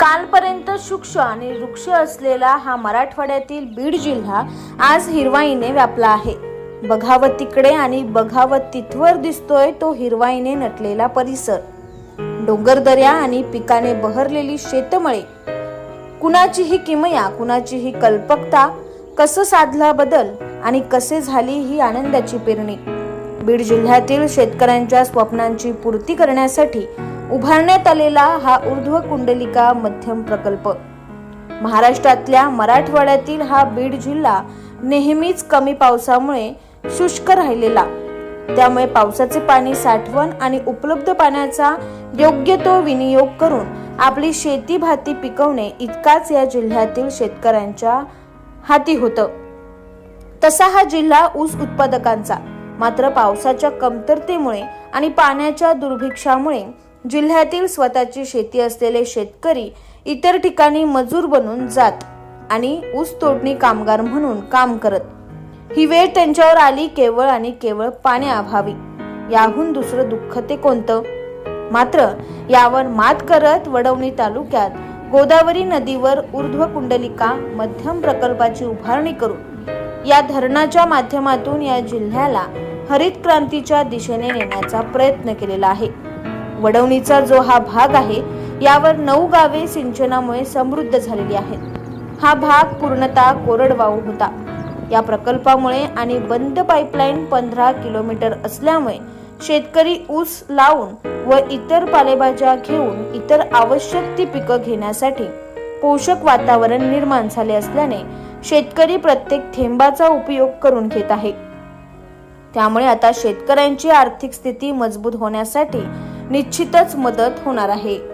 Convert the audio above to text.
कालपर्यंत शुक्ष आणि वृक्ष असलेला हा मराठवाड्यातील बीड जिल्हा आज हिरवाईने व्यापला आहे. बघावं तिकडे आणि बघावं तिथवर दिसतोय तो हिरवाईने नटलेला परिसर. डोंगरदऱ्या आणि पिकाने बहरलेली शेतमळे. कुणाचीही किमया कुणाचीही कल्पकता कसं साधला बदल आणि कसे झाली ही आनंदाची पेरणी? बीड जिल्ह्यातील शेतकऱ्यांच्या स्वप्नांची पूर्ती करण्यासाठी उभारण्यात आलेला हा ऊर्ध्व कुंडलिका मध्यम प्रकल्प. महाराष्ट्रातल्या मराठवाड्यातील हा बीड जिल्हा नेहमीच कमी पावसामुळे शुष्क राहिलेला. त्यामुळे पावसाचे पाणी साठवण आणि उपलब्ध पाण्याचा योग्य तो विनियोग करून आपली शेती भाती पिकवणे इतकाच या जिल्ह्यातील शेतकऱ्यांच्या हाती होतं. तसा हा जिल्हा ऊस उत्पादकांचा. मात्र पावसाच्या कमतरतेमुळे आणि पाण्याच्या दुर्भिक्षामुळे जिल्ह्यातील स्वतःची शेती असलेले शेतकरी इतर ठिकाणी मजूर बनून जात आणि ऊस तोडणी कामगार म्हणून काम करत. ही वेळ त्यांच्यावर आली केवळ आणि केवळ पाण्याअभावी याहून दुसरं दुःख ते कोणतं? मात्र यावर मात करत वडवणी तालुक्यात गोदावरी नदीवर ऊर्ध्व कुंडलिका मध्यम प्रकल्पाची उभारणी करून या धरणाच्या माध्यमातून या जिल्ह्याला हरित क्रांतीच्या दिशेने नेण्याचा प्रयत्न केलेला आहे. वडवणीचा जो हा भाग आहे यावर नऊ गावे सिंचनामुळे समृद्ध झालेली आहेत. हा भाग पूर्णतः कोरडवाहू होता. या प्रकल्पामुळे आणि बंद पाईपलाईन पंधरा किलोमीटर असल्यामुळे शेतकरी ऊस लावून व इतर पालेभाज्या घेऊन इतर आवश्यक ती पिकं घेण्यासाठी पोषक वातावरण निर्माण झाले असल्याने शेतकरी प्रत्येक थेंबाचा उपयोग करून घेत आहे. त्यामुळे आता शेतकऱ्यांची आर्थिक स्थिती मजबूत होण्यासाठी निश्चितच मदत होणार आहे.